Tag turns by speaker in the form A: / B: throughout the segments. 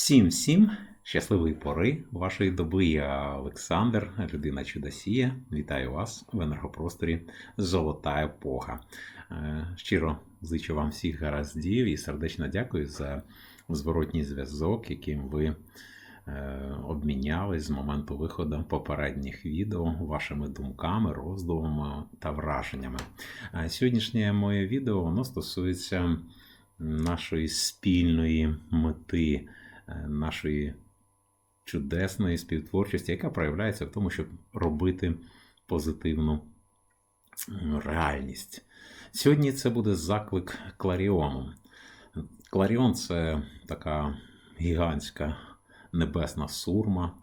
A: Всім всім щасливої пори вашої доби. Я Олександр, людина чудосія. Вітаю вас в енергопросторі Золота епоха. Е, Щиро зичу вам всіх гараздів і сердечно дякую за зворотній зв'язок, яким ви е, обмінялись з моменту виходу попередніх відео вашими думками, роздумами та враженнями. Сьогоднішнє моє відео воно стосується нашої спільної мети, нашої чудесної співтворчості, яка проявляється в тому, щоб робити позитивну реальність. Сьогодні це буде заклик Кларіону. Кларіон це така гігантська небесна сурма,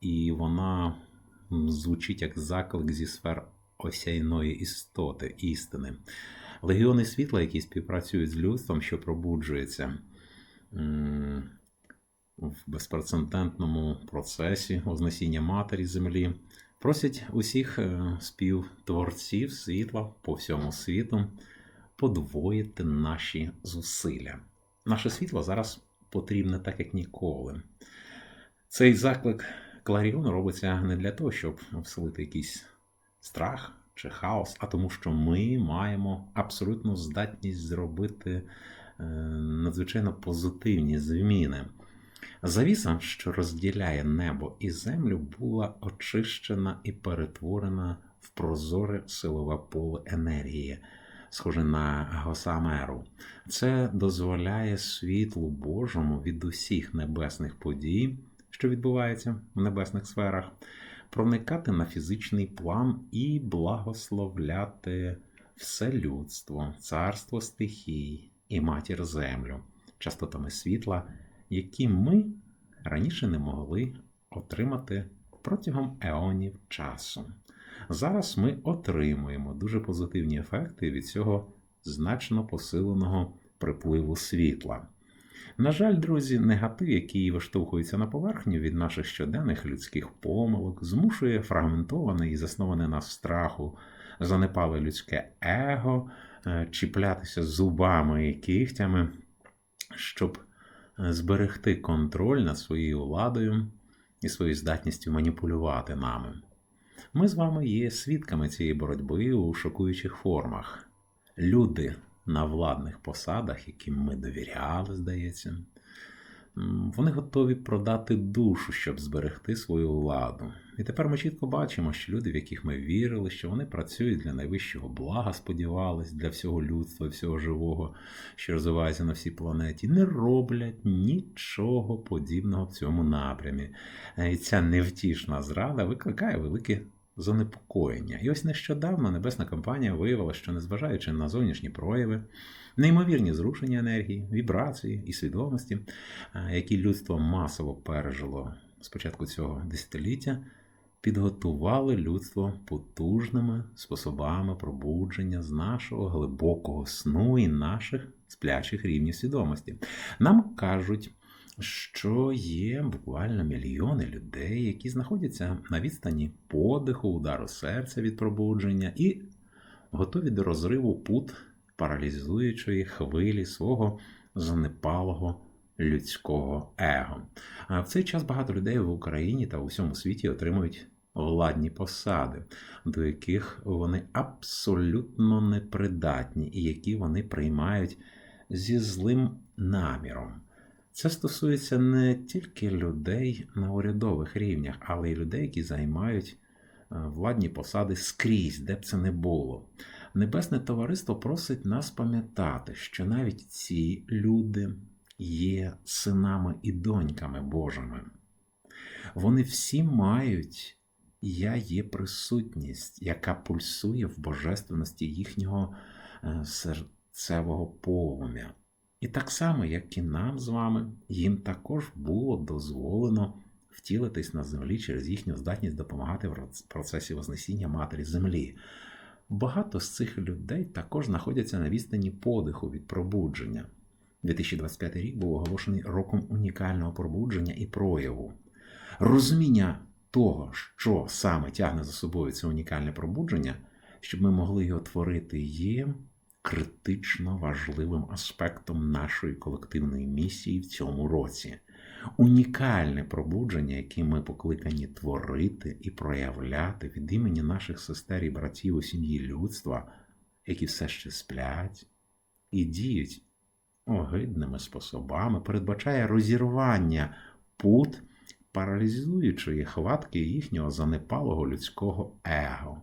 A: і вона звучить як заклик зі сфер осяйної істоти, істини. Легіони світла, які співпрацюють з людством, що пробуджується в безпрецедентному процесі Вознесіння Матері Землі, просять усіх е, співтворців світла по всьому світу подвоїти наші зусилля. Наше світло зараз потрібне так, як ніколи. Цей заклик Кларіону робиться не для того, щоб вселити якийсь страх чи хаос, а тому, що ми маємо абсолютну здатність зробити е, надзвичайно позитивні зміни. Завіса, що розділяє небо і землю, була очищена і перетворена в прозоре силове поле енергії, схоже на госамеру. Це дозволяє світлу Божому від усіх небесних подій, що відбуваються в небесних сферах, проникати на фізичний план і благословляти все людство, царство стихій і матір землю, частотами світла, які ми раніше не могли отримати протягом еонів часу. Зараз ми отримуємо дуже позитивні ефекти від цього значно посиленого припливу світла. На жаль, друзі, негатив, який виштовхується на поверхню від наших щоденних людських помилок, змушує фрагментоване і засноване на страху, занепале людське его, е, чіплятися зубами і кігтями, щоб зберегти контроль над своєю владою і своєю здатністю маніпулювати нами. Ми з вами є свідками цієї боротьби у шокуючих формах. Люди на владних посадах, яким ми довіряли, здається, вони готові продати душу, щоб зберегти свою владу. І тепер ми чітко бачимо, що люди, в яких ми вірили, що вони працюють для найвищого блага, сподівались, для всього людства, всього живого, що розвивається на всій планеті, не роблять нічого подібного в цьому напрямі. Е, І ця невтішна зрада викликає велике занепокоєння. І ось нещодавно небесна компанія виявила, що незважаючи на зовнішні прояви, неймовірні зрушення енергії, вібрації і свідомості, які людство масово пережило з початку цього десятиліття, підготували людство потужними способами пробудження з нашого глибокого сну і наших сплячих рівнів свідомості. Нам кажуть, що є буквально мільйони людей, які знаходяться на відстані подиху, удару серця від пробудження і готові до розриву пут паралізуючої хвилі свого занепалого людського его. А в цей час багато людей в Україні та у всьому світі отримують владні посади, до яких вони абсолютно непридатні, і які вони приймають зі злим наміром. Це стосується не тільки людей на урядових рівнях, але й людей, які займають е, владні посади скрізь, де б це не було. Небесне товариство просить нас пам'ятати, що навіть ці люди є синами і доньками Божими. Вони всі мають я є присутність, яка пульсує в божественності їхнього е, серцевого полум'я. І так само, як і нам з вами, їм також було дозволено втілитись на землі через їхню здатність допомагати в процесі Вознесіння Матері Землі. Багато з цих людей також знаходяться на відстані подиху від пробудження. 2025 рік був оголошений роком унікального пробудження і прояву. Розуміння того, що саме тягне за собою це унікальне пробудження, щоб ми могли його творити, є критично важливим аспектом нашої колективної місії в цьому році. унікальне пробудження, яке ми покликані творити і проявляти від імені наших сестер і братів у сім'ї людства, які все ще сплять і діють огидними способами, передбачає розірвання пут паралізуючої хватки їхнього занепалого людського его.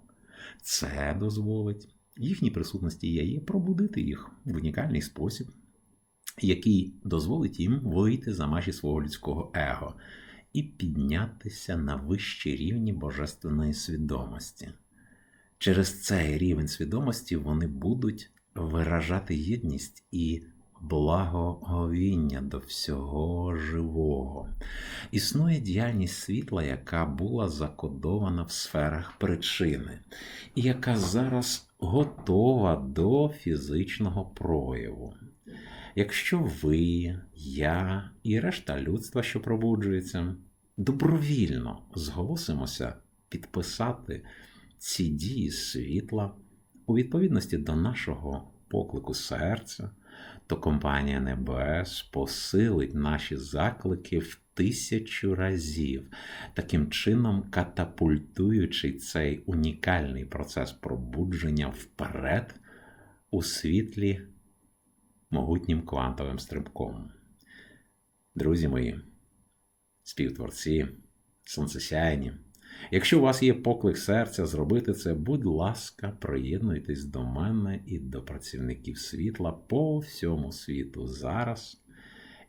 A: Це дозволить їхній присутності є пробудити їх в унікальний спосіб, який дозволить їм вийти за межі свого людського его і піднятися на вищі рівні божественної свідомості. Через цей рівень свідомості вони будуть виражати єдність і благоговіння до всього живого. Існує діяльність світла, яка була закодована в сферах причини, і яка зараз готова до фізичного прояву. Якщо ви, я і решта людства, що пробуджується, добровільно зголосимося підписати ці дії світла у відповідності до нашого поклику серця, то компанія Небес посилить наші заклики в тисячу разів, таким чином катапультуючи цей унікальний процес пробудження вперед у світлі могутнім квантовим стрибком. Друзі мої, співтворці, сонцесяйні. Якщо у вас є поклик серця зробити це, будь ласка, приєднуйтесь до мене і до працівників світла по всьому світу зараз.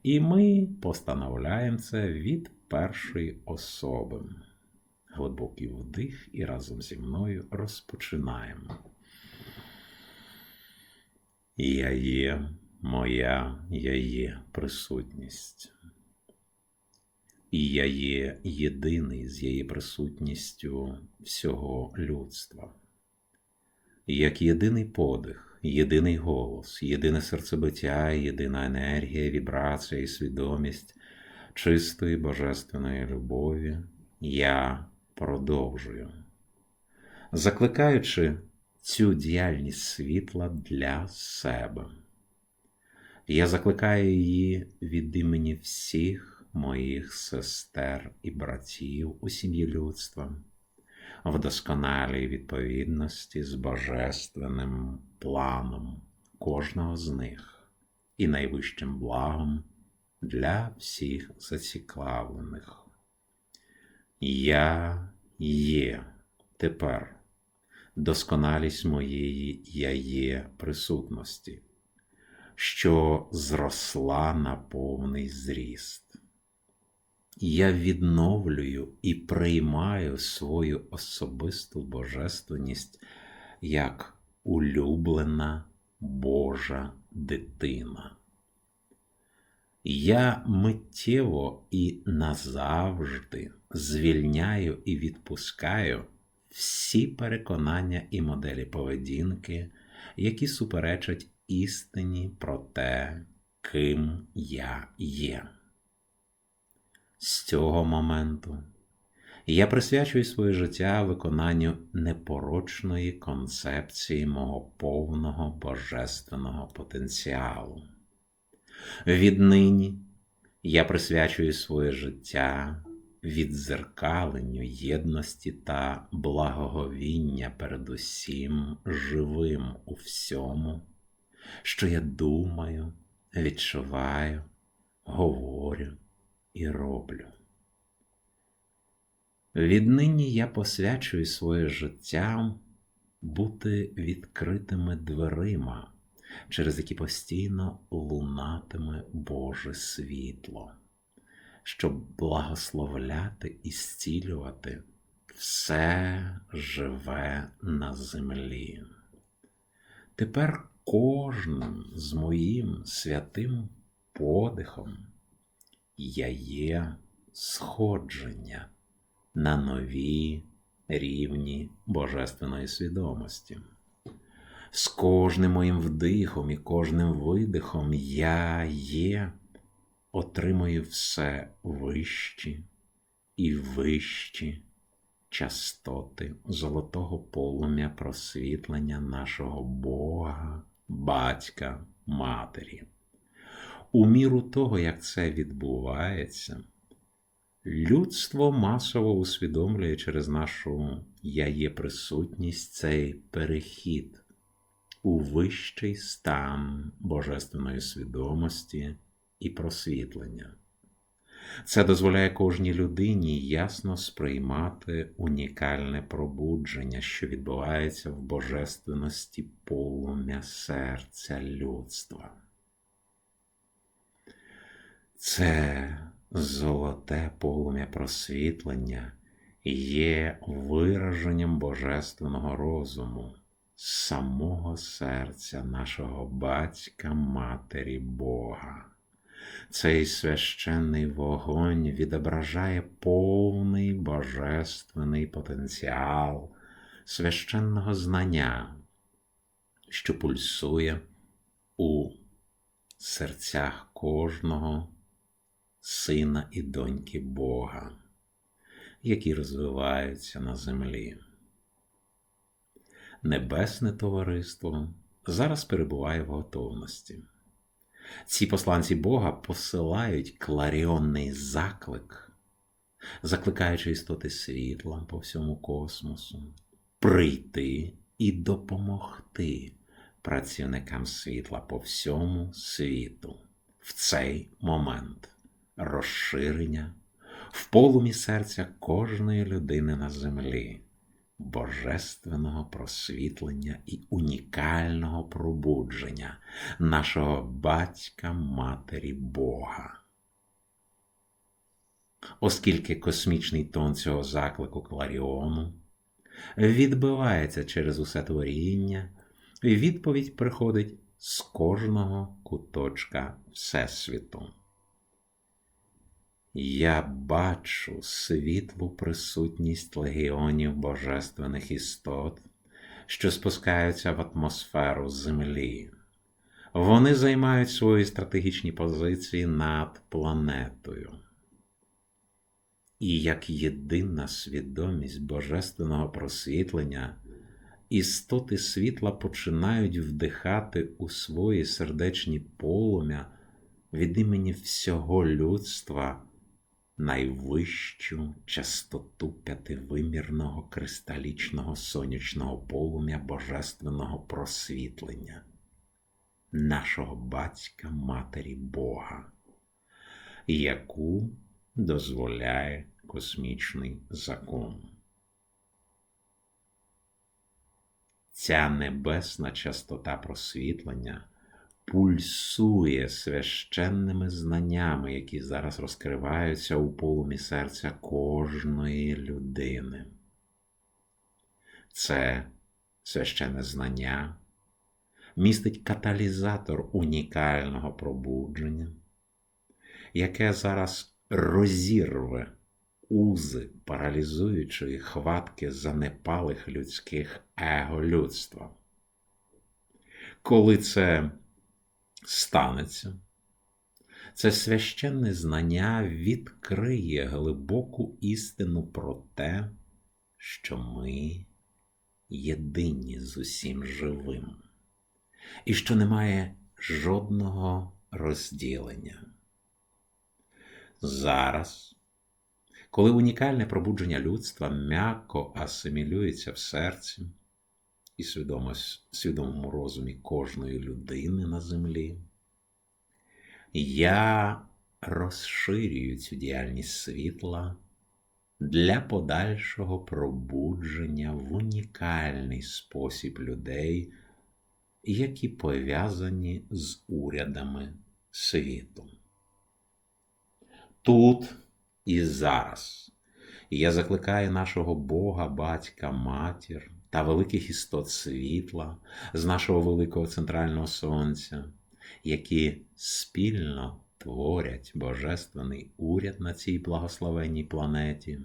A: І ми постановляємо це від першої особи. Глибокий вдих і разом зі мною розпочинаємо. Я є моя я є присутність. І я є єдиний з її присутністю всього людства. Як єдиний подих, єдиний голос, єдине серцебиття, єдина енергія, вібрація і свідомість чистої божественної любові, я продовжую, закликаючи цю діяльність світла для себе. Я закликаю її від імені всіх моїх сестер і братів у сім'ї людства, в досконалій відповідності з божественним планом кожного з них і найвищим благом для всіх зацікавлених. Я є тепер досконалість моєї я є присутності, що зросла на повний зріст я відновлюю і приймаю свою особисту божественність як улюблена Божа дитина. Я миттєво і назавжди звільняю і відпускаю всі переконання і моделі поведінки, які суперечать істині про те, ким я є. З цього моменту я присвячую своє життя виконанню непорочної концепції мого повного божественного потенціалу. Віднині я присвячую своє життя віддзеркаленню єдності та благоговіння перед усім живим у всьому, що я думаю, відчуваю, говорю і роблю. Віднині я посвячую своє життя бути відкритими дверима, через які постійно лунатиме Боже світло, щоб благословляти і зцілювати все живе на землі. Тепер кожним з моїм святим подихом я є сходження на нові рівні божественної свідомості. З кожним моїм вдихом і кожним видихом я є, отримую все вищі і вищі частоти золотого полум'я просвітлення нашого Бога, Батька, Матері У міру того, як це відбувається, людство масово усвідомлює через нашу я є присутність цей перехід у вищий стан божественної свідомості і просвітлення. Це дозволяє кожній людині ясно сприймати унікальне пробудження, що відбувається в божественності полум'я серця людства. Це золоте полум'я просвітлення є вираженням божественного розуму, самого серця нашого батька Матері Бога. Цей священний вогонь відображає повний божественний потенціал священного знання, що пульсує у серцях кожного сина і доньки Бога, які розвиваються на землі. Небесне товариство зараз перебуває в готовності. Ці посланці Бога посилають кларіонний заклик, закликаючи істоти світла по всьому космосу, прийти і допомогти працівникам світла по всьому світу в цей момент розширення в полумі серця кожної людини на землі божественного просвітлення і унікального пробудження нашого батька Матері Бога. Оскільки космічний тон цього заклику Кларіону відбивається через усе творіння, відповідь приходить з кожного куточка Всесвіту. Я бачу світлу присутність легіонів божественних істот, що спускаються в атмосферу Землі. Вони займають свої стратегічні позиції над планетою. І як єдина свідомість божественного просвітлення, істоти світла починають вдихати у свої сердечні полум'я від імені всього людства найвищу частоту п'ятивимірного кристалічного сонячного полум'я божественного просвітлення, нашого батька Матері Бога, яку дозволяє космічний закон. Ця небесна частота просвітлення пульсує священними знаннями, які зараз розкриваються у полумі серця кожної людини. Це священне знання містить каталізатор унікального пробудження, яке зараз розірве узи паралізуючої хватки занепалих людських его людства. Коли це станеться. Це священне знання відкриє глибоку істину про те, що ми єдині з усім живим, і що немає жодного розділення. Зараз, коли унікальне пробудження людства м'яко асимілюється в серці, і свідомому розумі кожної людини на землі. Я розширюю цю діяльність світла для подальшого пробудження в унікальний спосіб людей, які пов'язані з урядами світу. Тут і зараз я закликаю нашого Бога, батька, матір та великих істот світла з нашого великого центрального сонця, які спільно творять божественний уряд на цій благословенній планеті,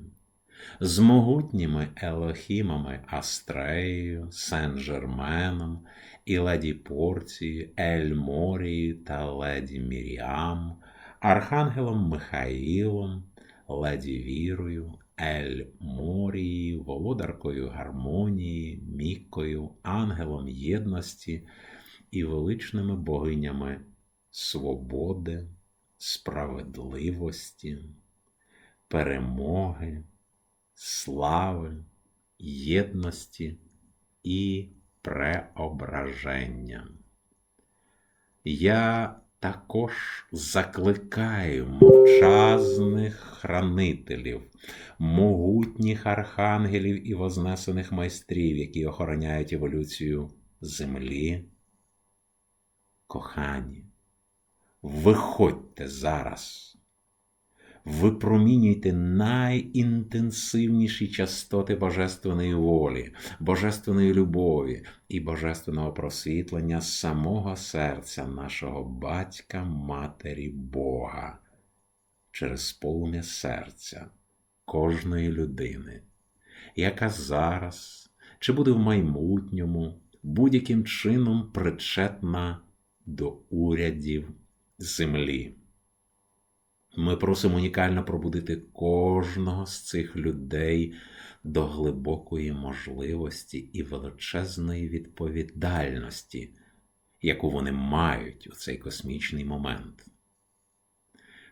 A: з могутніми Елохімами Астреєю, Сен-Жерменом і леді Порцією, Ель Морією та леді Міріам, Архангелом Михаїлом, леді Вірою, Ель Морії, володаркою гармонії, Міккою, ангелом єдності і величними богинями свободи, справедливості, перемоги, слави, єдності і преображення. Я також закликаємо мовчазних хранителів, могутніх архангелів і вознесених майстрів, які охороняють еволюцію землі. Кохані, виходьте зараз випромінюйте найінтенсивніші частоти Божественної волі, Божественної любові і Божественного просвітлення самого серця нашого Батька Матері Бога через полум'я серця кожної людини, яка зараз чи буде в майбутньому будь-яким чином причетна до урядів землі. Ми просимо унікально пробудити кожного з цих людей до глибокої можливості і величезної відповідальності, яку вони мають у цей космічний момент.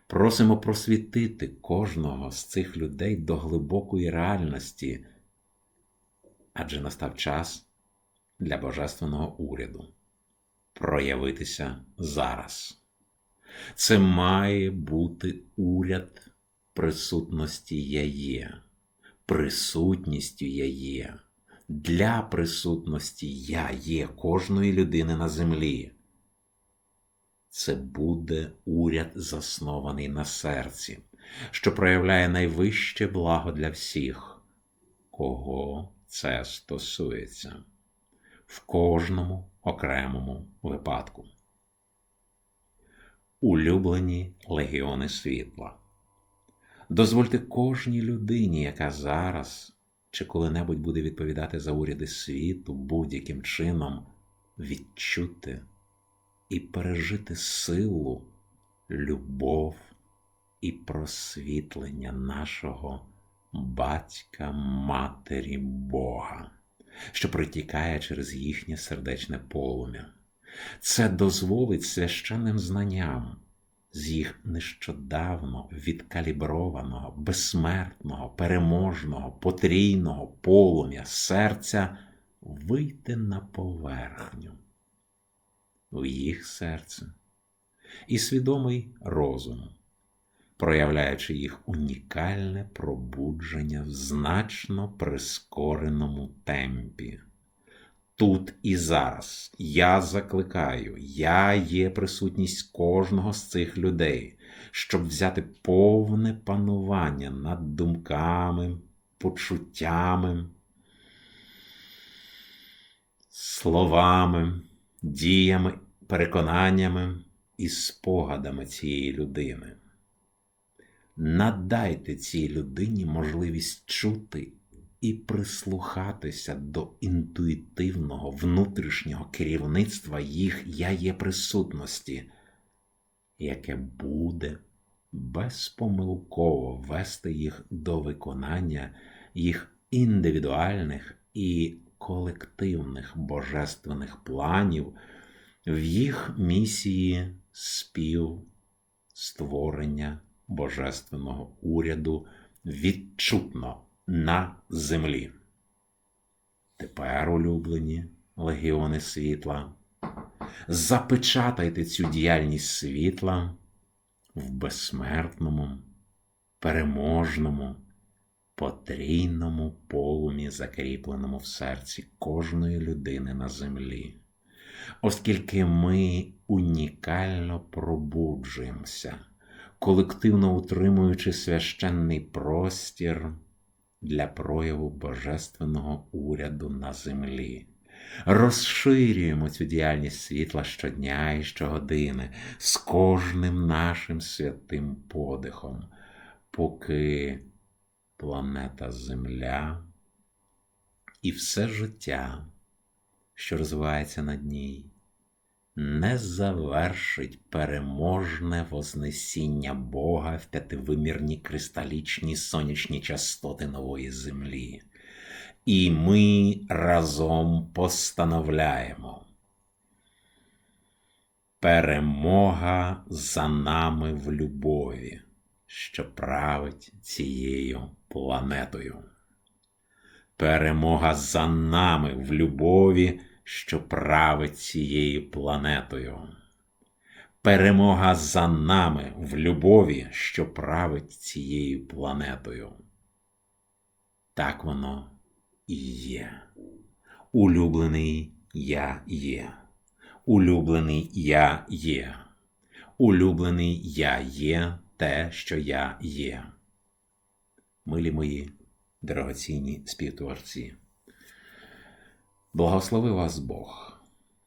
A: Просимо просвітити кожного з цих людей до глибокої реальності, адже настав час для Божественного уряду проявитися зараз. Це має бути уряд присутності я є, присутністю я є, для присутності я є кожної людини на землі. Це буде уряд, заснований на серці, що проявляє найвище благо для всіх, кого це стосується в кожному окремому випадку улюблені легіони світла. Дозвольте кожній людині, яка зараз чи коли-небудь буде відповідати за уряди світу будь-яким чином, відчути і пережити силу, любов і просвітлення нашого батька Матері Бога, що протікає через їхнє сердечне полум'я. Це дозволить священним знанням з їх нещодавно відкаліброваного, безсмертного, переможного, потрійного полум'я серця вийти на поверхню у їх серце і свідомий розум, проявляючи їх унікальне пробудження в значно прискореному темпі. Тут і зараз я закликаю, я є присутність кожного з цих людей, щоб взяти повне панування над думками, почуттями, словами, діями, переконаннями і спогадами цієї людини. Надайте цій людині можливість чути і прислухатися до інтуїтивного внутрішнього керівництва їх я є присутності, яке буде безпомилково вести їх до виконання їх індивідуальних і колективних божественних планів в їх місії спів створення божественного уряду відчутно на землі. Тепер, улюблені легіони світла, запечатайте цю діяльність світла в безсмертному, переможному, потрійному полумі, закріпленому в серці кожної людини на землі. Оскільки ми унікально пробуджуємося, колективно утримуючи священний простір для прояву божественного уряду на землі. Розширюємо цю діяльність світла щодня і щогодини з кожним нашим святим подихом, поки планета Земля і все життя, що розвивається над ній, не завершить переможне вознесіння Бога в п'ятивимірні кристалічні сонячні частоти нової землі. І ми разом постановляємо Перемога за нами в любові, що править цією планетою. Перемога за нами в любові, що править цією планетою. Перемога за нами в любові, що править цією планетою. Так воно і є. Улюблений я є. Улюблений я є. Улюблений я є те, що я є. Милі мої дорогоцінні співтворці. Благослови вас Бог.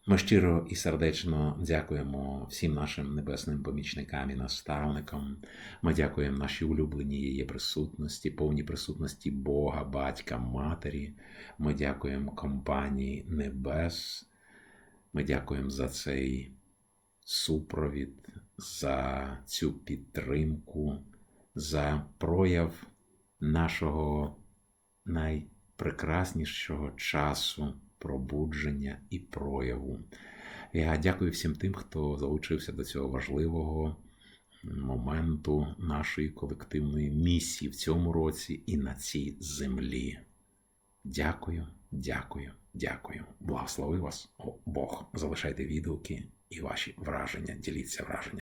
A: Ми щиро і сердечно дякуємо всім нашим небесним помічникам і наставникам. Ми дякуємо нашій улюбленій її присутності, повній присутності Бога, Батька, Матері. Ми дякуємо компанії Небес. Ми дякуємо за цей супровід, за цю підтримку, за прояв нашого найпрекраснішого часу пробудження і прояву. Я дякую всім тим, хто залучився до цього важливого моменту нашої колективної місії в цьому році і на цій землі. Дякую, дякую, дякую. Благослови вас, Бог. Залишайте відгуки і ваші враження. Діліться враженнями.